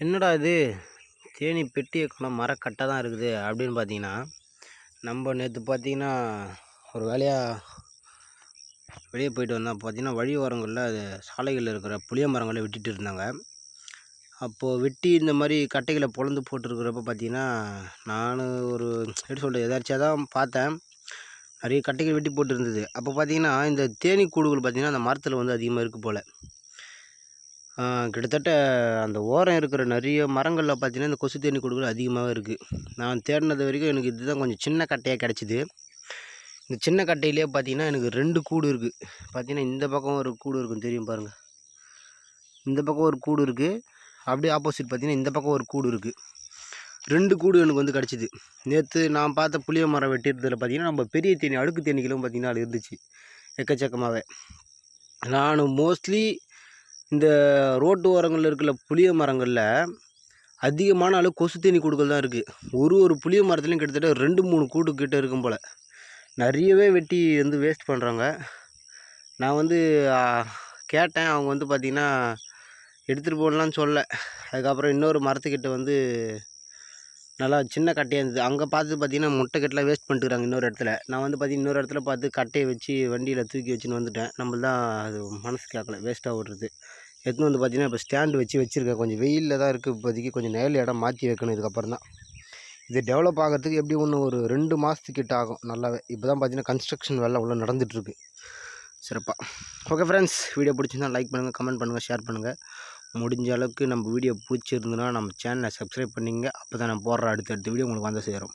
என்னடா இது? தேனி பெட்டியை காணோம் மரக்கட்டை தான் இருக்குது அப்படின்னு பார்த்தீங்கன்னா நம்ம நேற்று பார்த்தீங்கன்னா ஒரு வேலையாக வெளியே போயிட்டு வந்தால் பார்த்தீங்கன்னா வழி ஓரங்களில் அது சாலைகளில் இருக்கிற புளிய மரங்களை வெட்டிட்டு இருந்தாங்க. அப்போது வெட்டி இந்த மாதிரி கட்டைகளை பொழந்து போட்டுருக்கிறப்ப பார்த்தீங்கன்னா நான் ஒரு எப்படி சொல்கிறது எதாச்சியாக தான் பார்த்தேன். நிறைய கட்டைகள் வெட்டி போட்டுருந்தது. அப்போ பார்த்தீங்கன்னா இந்த தேனி கூடுகள் பார்த்திங்கன்னா அந்த மரத்தில் வந்து அதிகமாக இருக்குது போல். கிட்டத்தட்ட அந்த ஓரம் இருக்கிற நிறைய மரங்களில் பார்த்தீங்கன்னா இந்த கொசு தேனி கூடுகள் அதிகமாகவே இருக்குது நான் தேடினது வரைக்கும் எனக்கு இதுதான் கொஞ்சம் சின்ன கட்டையாக கிடச்சிது. இந்த சின்ன கட்டையிலே பார்த்தீங்கன்னா எனக்கு ரெண்டு கூடு இருக்குது பார்த்தீங்கன்னா இந்த பக்கம் ஒரு கூடு இருக்கும். தெரியும் பாருங்கள் இந்த பக்கம் ஒரு கூடு இருக்குது அப்படியே ஆப்போசிட் பார்த்திங்கன்னா இந்த பக்கம் ஒரு கூடு இருக்குது ரெண்டு கூடு எனக்கு வந்து கிடச்சிது. நேற்று நான் பார்த்த புளிய மரம் வெட்டியிருந்ததில் பார்த்தீங்கன்னா நம்ம பெரிய தேனி அடுக்கு தேனீகளும் பார்த்தீங்கன்னா அது இருந்துச்சு. எக்கச்சக்கமாகவே நான் மோஸ்ட்லி இந்த ரோட்டு ஓரங்களில் இருக்கிற புளிய மரங்களில் அதிகமான அளவு கொசு தீனி கூடுகள் தான் இருக்குது ஒரு ஒரு புளிய மரத்துலேயும் கிட்டத்தட்ட ரெண்டு மூணு கூடு கிட்ட இருக்கும் போல். நிறையவே வெட்டி வந்து வேஸ்ட் பண்ணுறாங்க நான் வந்து கேட்டேன். அவங்க வந்து பார்த்திங்கன்னா எடுத்துகிட்டு போகலான்னு சொல்லலை. அதுக்கப்புறம் இன்னொரு மரத்துக்கிட்ட வந்து நல்லா சின்ன கட்டையாக இருந்தது. அங்கே பார்த்து பார்த்தீங்கன்னா முட்டை கட்டெலாம் வேஸ்ட் பண்ணிட்டுருக்காங்க இன்னொரு இடத்துல. நான் வந்து பார்த்தீங்கன்னா இன்னொரு இடத்துல பார்த்து கட்டையை வச்சு வண்டியில் தூக்கி வச்சுன்னு வந்துட்டேன். நம்ம தான் அது மனசு கேட்கல வேஸ்ட்டாக ஓடுறது. எடுத்துன்னு வந்து பார்த்தீங்கன்னா இப்போ ஸ்டாண்டு வச்சு வச்சுருக்கேன். கொஞ்சம் வெயிலில் தான் இருக்குது இப்போதைக்கு கொஞ்சம் நேரில் இடம் மாற்றி வைக்கணும் இதுக்கப்புறம் தான். இது டெவலப் ஆகிறதுக்கு எப்படி ஒன்று ஒரு ரெண்டு மாதத்துக்கிட்ட ஆகும் நல்லாவே. இப்போ தான் பார்த்திங்கன்னா கன்ஸ்ட்ரக்ஷன் வேலை உள்ள நடந்துகிட்ருக்கு சிறப்பாக ஓகே ஃப்ரெண்ட்ஸ் வீடியோ பிடிச்சிருந்தா லைக் பண்ணுங்கள் கமெண்ட் பண்ணுங்கள் ஷேர் பண்ணுங்கள் முடிஞ்ச அளவுக்கு நம்ம வீடியோ பிடிச்சிருந்துன்னா நம்ம சேனலை சப்ஸ்கிரைப் பண்ணிங்க. அப்போ தான் நான் போடுற அடுத்த அடுத்த வீடியோ உங்களுக்கு வந்து சேரும்.